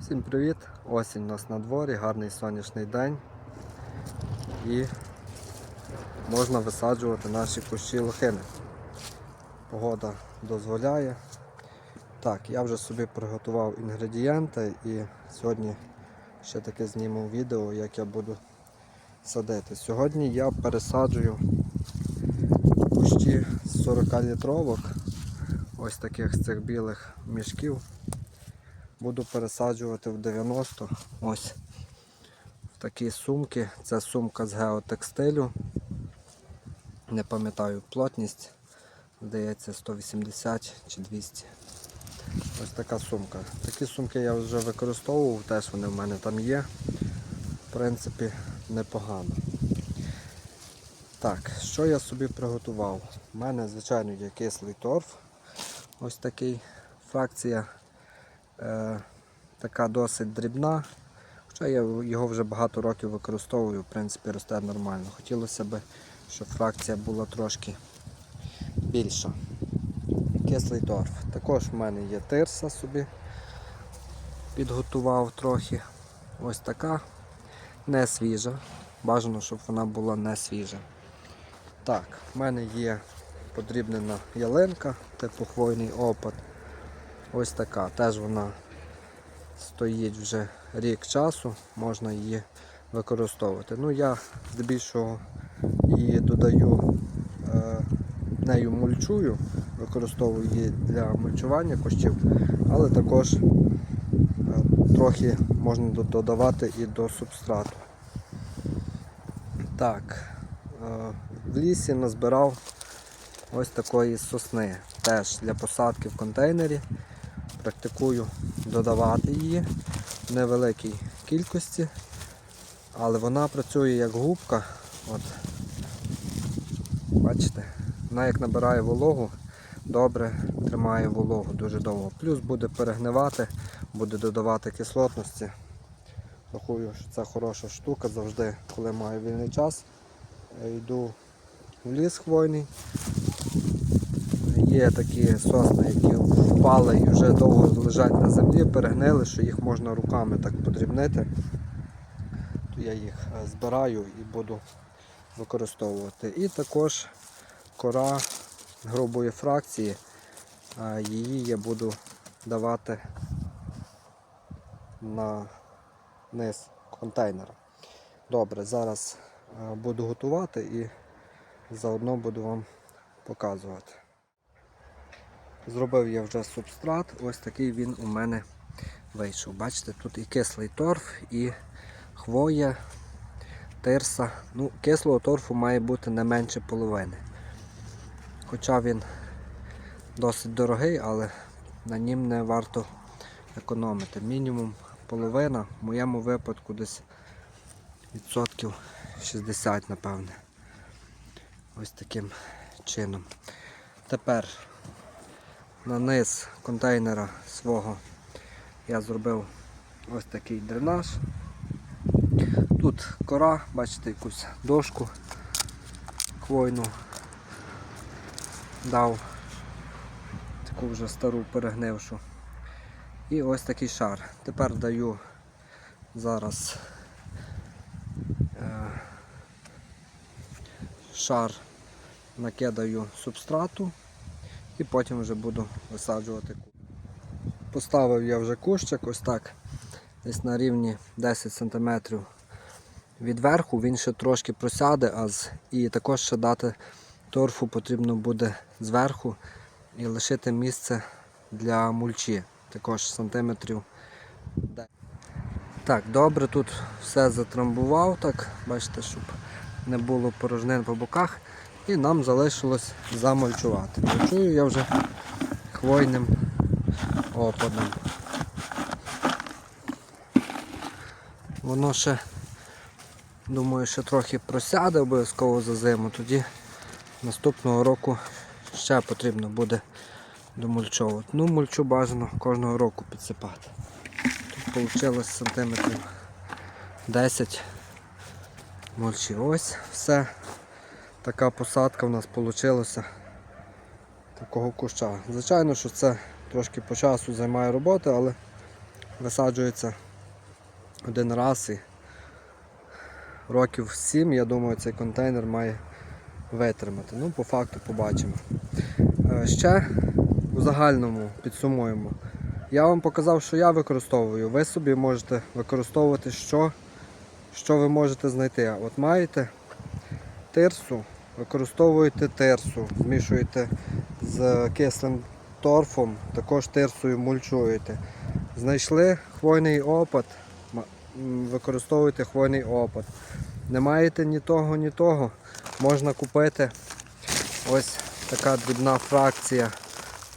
Всім привіт! Осінь у нас на дворі, гарний сонячний день і можна висаджувати наші кущі лохини. Погода дозволяє. Так, я вже собі приготував інгредієнти і сьогодні ще таке зніму відео, як я буду садити. Сьогодні я пересаджую кущі з 40 літровок, ось таких з цих білих мішків буду пересаджувати в 90 ось в такі сумки. Це сумка з геотекстилю. Не пам'ятаю плотність, здається 180 чи 200. Ось така сумка. Такі сумки я вже використовував, теж вони в мене там є. В принципі, непогано. Так, що я собі приготував? У мене, звичайно, є кислий торф. Ось такий фракція е, така досить дрібна. Хоча я його вже багато років використовую, в принципі, росте нормально. Хотілося б, щоб фракція була трошки більша. Кислий торф. Також в мене є тирса собі. Підготував трохи. Ось така. Не свіжа. Бажано, щоб вона була не свіжа. Так, в мене є подрібнена ялинка, типу хвойний опад. Ось така. Теж вона стоїть вже рік часу, можна її використовувати. Ну я здебільшого її додаю, е, нею мульчую, використовую її для мульчування кущів, але також е, трохи можна додавати і до субстрату. Так, е, в лісі назбирав ось такої сосни. Теж для посадки в контейнері. Практикую додавати її в невеликій кількості, але вона працює як губка. От. Бачите, вона як набирає вологу, добре тримає вологу дуже довго. Плюс буде перегнивати, буде додавати кислотності. Рахую, що це хороша штука завжди, коли маю вільний час. Йду в ліс хвойний. Є такі сосни, які впали і вже довго лежать на землі, перегнили, що їх можна руками так подрібнити. То я їх е, збираю і буду використовувати. І також кора грубої фракції, її я буду давати на низ контейнера. Добре, зараз е, буду готувати і заодно буду вам показувати. Зробив я вже субстрат, ось такий він у мене вийшов. Бачите, тут і кислий торф, і хвоя, тирса. Ну, Кислого торфу має бути не менше половини. Хоча він досить дорогий, але на нім не варто економити. Мінімум половина, в моєму випадку десь відсотків 60, напевне. Ось таким чином. Тепер на низ контейнера свого я зробив ось такий дренаж. Тут кора, бачите, якусь дошку хвойну дав, таку вже стару перегнившу. І ось такий шар. Тепер даю зараз е, шар накидаю субстрату і потім вже буду висаджувати кущ. Поставив я вже кущик ось так, десь на рівні 10 см від верху, він ще трошки просяде, а з- і також ще дати торфу потрібно буде зверху і лишити місце для мульчі, також сантиметрів 10. Так, добре, тут все затрамбував, так, бачите, щоб не було порожнин по боках. І нам залишилось замульчувати. Мульчую я вже хвойним опадом. Воно ще, думаю, ще трохи просяде обов'язково за зиму, тоді наступного року ще потрібно буде домульчовувати. Ну, мульчу бажано кожного року підсипати. Тут вийшло сантиметрів 10 мульчі. Ось все. Така посадка в нас вийшла такого куща. Звичайно, що це трошки по часу займає роботи, але висаджується один раз і років 7, я думаю, цей контейнер має витримати. Ну, по факту побачимо. Е, Ще у загальному підсумуємо. Я вам показав, що я використовую. Ви собі можете використовувати що, що ви можете знайти. От маєте тирсу, використовуєте тирсу, змішуєте з кислим торфом, також тирсою мульчуєте. Знайшли хвойний опад, використовуйте хвойний опад. Не маєте ні того, ні того. Можна купити ось така дрібна фракція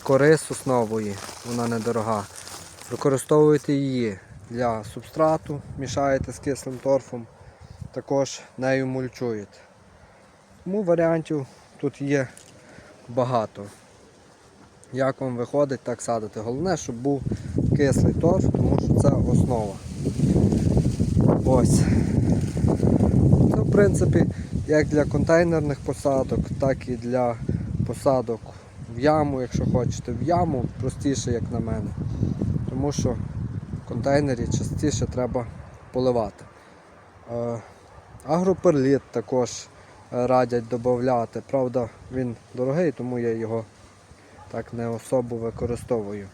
кори соснової, вона недорога. Використовуєте її для субстрату, мішаєте з кислим торфом, також нею мульчуєте. Тому варіантів тут є багато. Як вам виходить, так садити. Головне, щоб був кислий торф, тому що це основа. Ось. Це, в принципі, як для контейнерних посадок, так і для посадок в яму, якщо хочете, в яму простіше, як на мене. Тому що в контейнері частіше треба поливати. Е, Агроперліт також радять додати. Правда, він дорогий, тому я його так не особо використовую.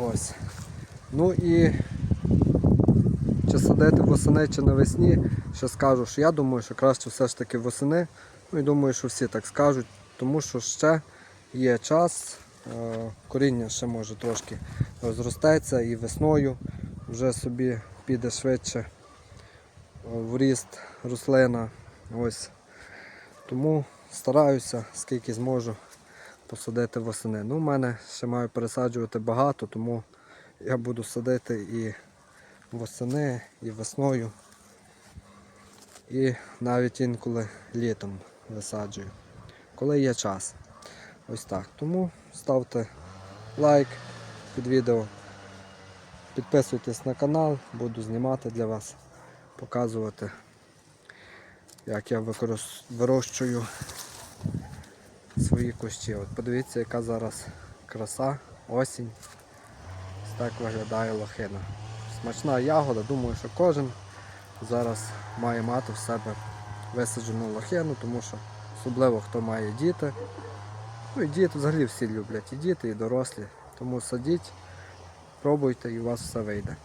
Ось. Ну і чи садити восени чи навесні, ще скажу, що я думаю, що краще все ж таки восени. Ну і думаю, що всі так скажуть, тому що ще є час, е, коріння ще може трошки розростеться і весною вже собі піде швидше в ріст рослина. Ось. Тому стараюся, скільки зможу посадити восени. Ну, в мене ще маю пересаджувати багато, тому я буду садити і восени, і весною, і навіть інколи літом висаджую, коли є час. Ось так. Тому ставте лайк під відео, підписуйтесь на канал, буду знімати для вас, показувати, як я викорис- вирощую свої кущі. От подивіться, яка зараз краса, осінь. Так виглядає лохина. Смачна ягода, думаю, що кожен зараз має мати в себе висаджену лохину, тому що особливо хто має діти. Ну і діти взагалі всі люблять, і діти, і дорослі. Тому садіть, пробуйте і у вас все вийде.